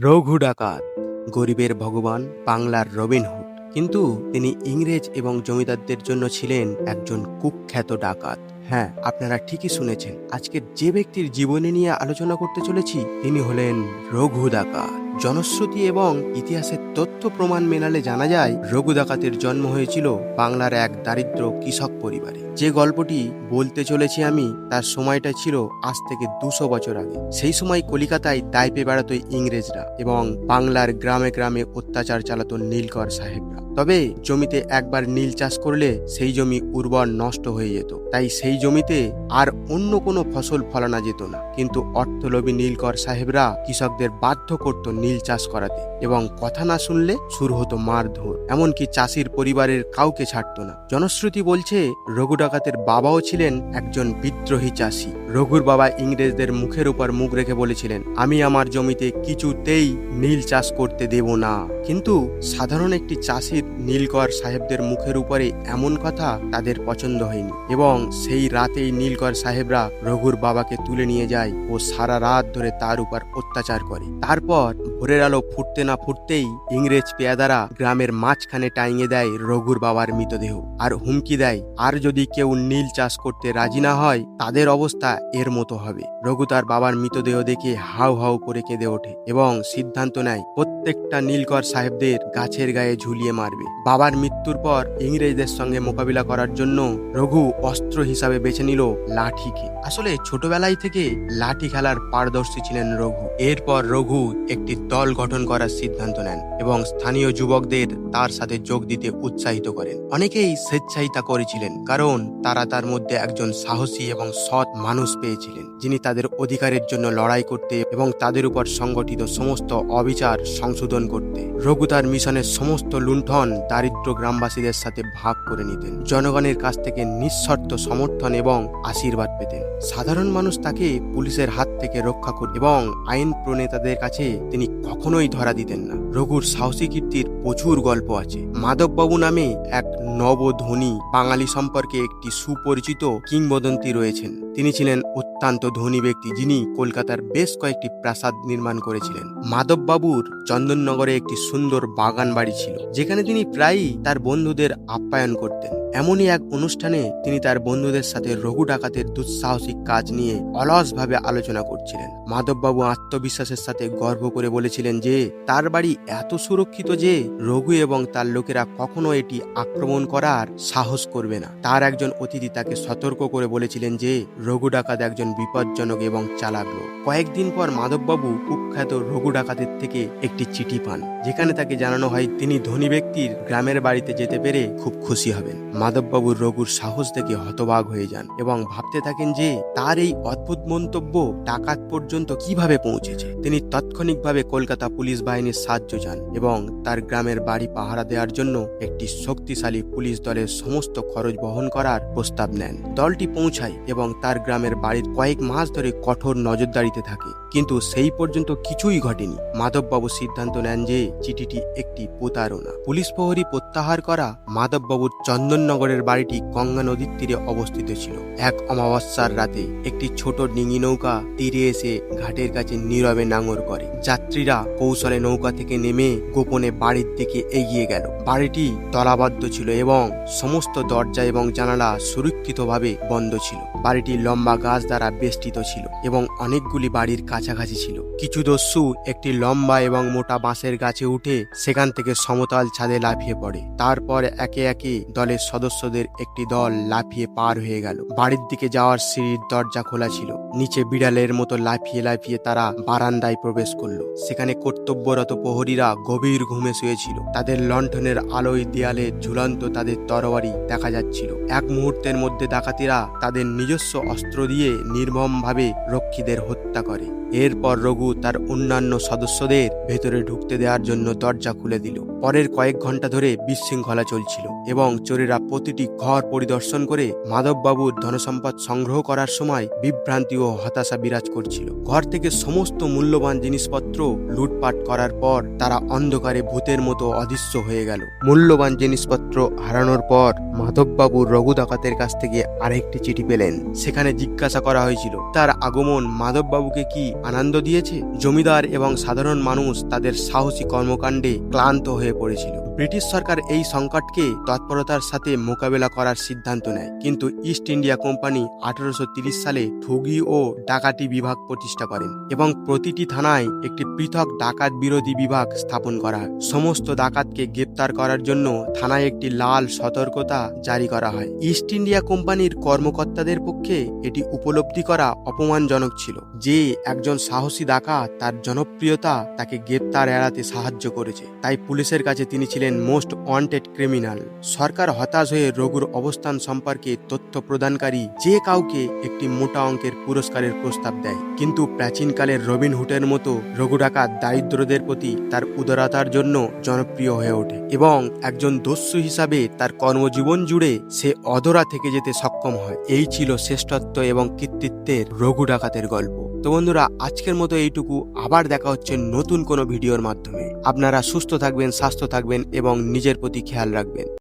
রঘু ডাকাত, গরিবের ভগবান বাংলার রবিনহুড কিন্তু তিনি ইংরেজ এবং জমিদারদের জন্য ছিলেন একজন কুখ্যাত ডাকাত। হ্যাঁ আপনারা ঠিকই শুনেছেন, আজকের যে ব্যক্তির জীবনী নিয়ে আলোচনা করতে চলেছি, তিনি হলেন রঘু ডাকাত। জনশ্রুতি এবং ইতিহাসের তথ্য প্রমাণ মেলালে জানা যায় রঘু ডাকাতের জন্ম হয়েছিল বাংলার এক দারিদ্র কৃষক পরিবারে। যে গল্পটি বলতে চলেছি আমি, তার সময়টা ছিল আজ থেকে দুশো বছর আগে। সেই সময় কলিকাতায় দায়পে বেড়াতো ইংরেজরা এবং বাংলার গ্রামে গ্রামে অত্যাচার চালাতো নীলকর সাহেবরা। তবে জমিতে একবার নীল চাষ করলে সেই জমি উর্বর নষ্ট হয়ে যেত। তাই সেই জমিতে আর অন্য কোনো ফসল ফলানো যেত না। কিন্তু অর্থলোভী নীলকর সাহেবরা কৃষকদের বাধ্য করত নীল চাষ করাতে এবং কথা না শুনলে শুরু হতো মারধর এমনকি চাষির পরিবারের কাউকে ছাড়তো না। জনশ্রুতি বলছে, রঘু ডাকাতের বাবাও ছিলেন একজন বিদ্রোহী চাষি। রঘুর বাবা ইংরেজদের মুখের উপর মুখ রেখে বলেছিলেন, আমি আমার জমিতে কিছুতেই নীল চাষ করতে দেব না। কিন্তু সাধারণ একটি চাষির নীলকর সাহেবদের মুখের উপরে এমন কথা তাদের পছন্দ হয়নি এবং সেই রাতেই নীলকর সাহেবরা রঘুর বাবাকে তুলে নিয়ে যায় ও সারা রাত ধরে তার উপর অত্যাচার করে। তারপর ভোরের আলো ফুটতে না ফুটতেই ইংরেজ পেয়াদারা গ্রামের মাঝখানে টাইঙে দেয় রঘুর বাবার মৃতদেহ। আর হুমকি দেয়, আর যদি কেউ নীল চাষ করতে রাজি না হয়, তাদের অবস্থা এর মতো হবে। রঘু তার বাবার মৃতদেহ দেখে হাউ হাউ করে কেঁদে ওঠে এবং সিদ্ধান্ত নেয়, প্রত্যেকটা নীলকর সাহেবদের গাছের গায়ে ঝুলিয়ে মারবে। বাবার মৃত্যুর পর ইংরেজদের সঙ্গে মোকাবিলা করার জন্য রঘু অস্ত্র হিসাবে বেছে নিল লাঠিকে। আসলে ছোটবেলায় থেকে লাঠি খেলার পারদর্শী ছিলেন রঘু। এরপর রঘু একটি দল গঠন করার সিদ্ধান্ত নেন এবং স্থানীয় যুবকদের তার সাথে যোগ দিতে উৎসাহিত করেন। অনেকেই স্বেচ্ছায়িতা করেছিলেন, কারণ তারা তার মধ্যে একজন সাহসী এবং সৎ মানুষ পেয়েছিলেন, যিনি তাদের অধিকারের জন্য লড়াই করতে এবং তাদের উপর সংগঠিত সমস্ত অবিচার সংশোধন করতে। রঘু তার মিশনের সমস্ত লুণ্ঠন দারিদ্র গ্রামবাসীদের সাথে ভাগ করে নিতেন। জনগণের কাছ থেকে নিঃশর্ত সমর্থন এবং আশীর্বাদ পেতেন। সাধারণ মানুষ তাকে পুলিশের হাত থেকে রক্ষা করত এবং আইন প্রণেতাদের কাছে তিনি কখনোই ধরা দিতেন না। রঘুর সাহসী কীর্তির প্রচুর গল্প আছে। মাধববাবু নামে এক নবধনী বাঙালি সম্পর্কে একটি সুপরিচিত কিংবদন্তি রয়েছেন। তিনি ছিলেন অত্যন্ত ধনী ব্যক্তি, যিনি কলকাতার বেশ কয়েকটি প্রাসাদ নির্মাণ করেছিলেন। মাধববাবুর চন্দননগরে একটি সুন্দর বাগান বাড়ি ছিল, যেখানে তিনি প্রায়ই তার বন্ধুদের আপ্যায়ন করতেন। এমনই এক অনুষ্ঠানে তিনি তার বন্ধুদের সাথে রঘু ডাকাতের দুঃসাহসিক কাজ নিয়ে অলসভাবে আলোচনা করছিলেন। মাধববাবু আত্মবিশ্বাসের সাথে গর্ব করে বলেছিলেন যে, তার বাড়ি এত সুরক্ষিত যে, রঘু এবং তার লোকেরা কখনো এটি আক্রমণ করার সাহস করবে না। তার একজন অতিথি তাকে সতর্ক করে বলেছিলেন যে, রঘু ডাকাত একজন বিপজ্জনক এবং চালাক লোক। কয়েকদিন পর মাধববাবু কুখ্যাত রঘু ডাকাতের থেকে একটি চিঠি পান, যেখানে তাকে জানানো হয় তিনি ধনী ব্যক্তির গ্রামের বাড়িতে যেতে পেরে খুব খুশি হবেন। মাধববাবুর রঘুর সাহস দেখে হতবাগ হয়ে যান এবং ভাবতে থাকেন যে তার এই অদ্ভুত মন্তব্য ডাকাত পর্যন্ত কীভাবে পৌঁছেছে। তিনি তাৎক্ষণিকভাবে কলকাতা পুলিশ বাহিনীর সাহায্য চান এবং তার গ্রামের বাড়ি পাহারা দেওয়ার জন্য একটি শক্তিশালী পুলিশ দলের সমস্ত খরচ বহন করার প্রস্তাব নেন। দলটি পৌঁছায় এবং তার গ্রামের বাড়ির কয়েক মাস ধরে কঠোর নজরদারিতে থাকে। কিন্তু সেই পর্যন্ত কিছুই ঘটেনি। মাধববাবু সিদ্ধান্ত নেন যে চিঠিটি একটি প্রতারণা। পুলিশ প্রহরী প্রত্যাহার করা মাধববাবুর চন্দননগরের বাড়িটি গঙ্গা নদীর তীরে অবস্থিত ছিল। এক অমাবস্যার রাতে একটি ছোট ডিঙি নৌকা তীরে এসে ঘাটের কাছে নীরবে নাঙর করে। যাত্রীরা কৌশলে নৌকা থেকে নেমে গোপনে বাড়ির দিকে এগিয়ে গেল। বাড়িটি তলাবদ্ধ ছিল এবং সমস্ত দরজা এবং জানালা সুরক্ষিতভাবে বন্ধ ছিল। বাড়িটি লম্বা গাছ দ্বারা বেষ্টিত ছিল এবং অনেকগুলি বাড়ির কাছাকাছি ছিল। কিছু দস্যু একটি লম্বা এবং মোটা বাঁশের গাছে উঠে সেখান থেকে সমতল ছাদে লাফিয়ে পড়ে। তারপর একে একে দলের সদস্যদের একটি দল লাফিয়ে পার হয়ে গেল। বাড়ির দিকে যাওয়ার সিঁড়ির দরজা খোলা ছিল। নিচে বিড়ালের মতো লাফিয়ে লাফিয়ে তারা বারান্দায় প্রবেশ করল। সেখানে কর্তব্যরত প্রহরীরা গভীর ঘুমে শুয়েছিল। তাদের লণ্ঠনের আলোয় দেয়ালে ঝুলন্ত তাদের তরবারি দেখা যাচ্ছিল। এক মুহূর্তের মধ্যে ডাকাতিরা তাদের নিজস্ব অস্ত্র দিয়ে নির্মমভাবে রক্ষীদের হত্যা করে। এরপর রঘু তার অন্যান্য সদস্যদের ভেতরে ঢুকতে দেওয়ার জন্য দরজা খুলে দিল। পরের কয়েক ঘণ্টা ধরে বিশৃঙ্খলা চলছিল এবং চোরেরা প্রতিটি ঘর পরিদর্শন করে মাধববাবুর ধনসম্পদ সংগ্রহ করার সময় বিভ্রান্তি ও হতাশা বিরাজ করছিল। ঘর থেকে সমস্ত মূল্যবান জিনিসপত্র লুটপাট করার পর তারা অন্ধকারে ভূতের মতো অদৃশ্য হয়ে গেল। মূল্যবান জিনিসপত্র হারানোর পর মাধববাবু রঘু ডাকাতের কাছ থেকে আরেকটি চিঠি পেলেন। সেখানে জিজ্ঞাসা করা হয়েছিল, তার আগমন মাধববাবুকে কি আনন্দ দিয়েছে? জমিদার এবং সাধারণ মানুষ তাদের সাহসী কর্মকাণ্ডে ক্লান্ত হয়ে পড়েছিল। ব্রিটিশ সরকার এই সংকটকে তৎপরতার সাথে মোকাবেলা করার সিদ্ধান্ত নেয়। কিন্তু ইস্ট ইন্ডিয়া কোম্পানি আঠারোশো সালে ঠগি ও ডাকাতি বিভাগ প্রতিষ্ঠা করেন এবং প্রতিটি থানায় একটি পৃথক ডাকাত বিরোধী বিভাগ স্থাপন করা। হয় সমস্ত ডাকাতকে গ্রেপ্তার করার জন্য থানায় একটি লাল সতর্কতা জারি করা হয়। ইস্ট ইন্ডিয়া কোম্পানির কর্মকর্তাদের পক্ষে এটি উপলব্ধি করা অপমানজনক ছিল যে একজন সাহসী ডাকাত তার জনপ্রিয়তা তাকে গ্রেপ্তার এড়াতে সাহায্য করেছে। তাই পুলিশের কাছে তিনি ছিলেন মোস্ট ওয়ান্টেড ক্রিমিনাল। সরকার হতাশ হয়ে রঘুর অবস্থান সম্পর্কে তথ্য প্রদানকারী যে কাউকে একটি মোটা অঙ্কের পুরস্কারের প্রস্তাব দেয়। কিন্তু প্রাচীনকালের রবিন হুটের মতো রঘু ডাকাত দারিদ্রদের প্রতি তার উদারতার জন্য জনপ্রিয় হয়ে ওঠে এবং একজন দস্যু হিসাবে তার কর্মজীবন জুড়ে সে অধরা থেকে যেতে সক্ষম হয়। এই ছিল শ্রেষ্ঠত্ব এবং কৃতিত্বের রঘু ডাকাতের গল্প। তো বন্ধুরা, আজকের মতো এইটুকু। আবার দেখা হচ্ছে নতুন কোনো ভিডিওর মাধ্যমে। আপনারা সুস্থ থাকবেন, স্বাস্থ্য থাকবেন এবং নিজের প্রতি খেয়াল রাখবেন।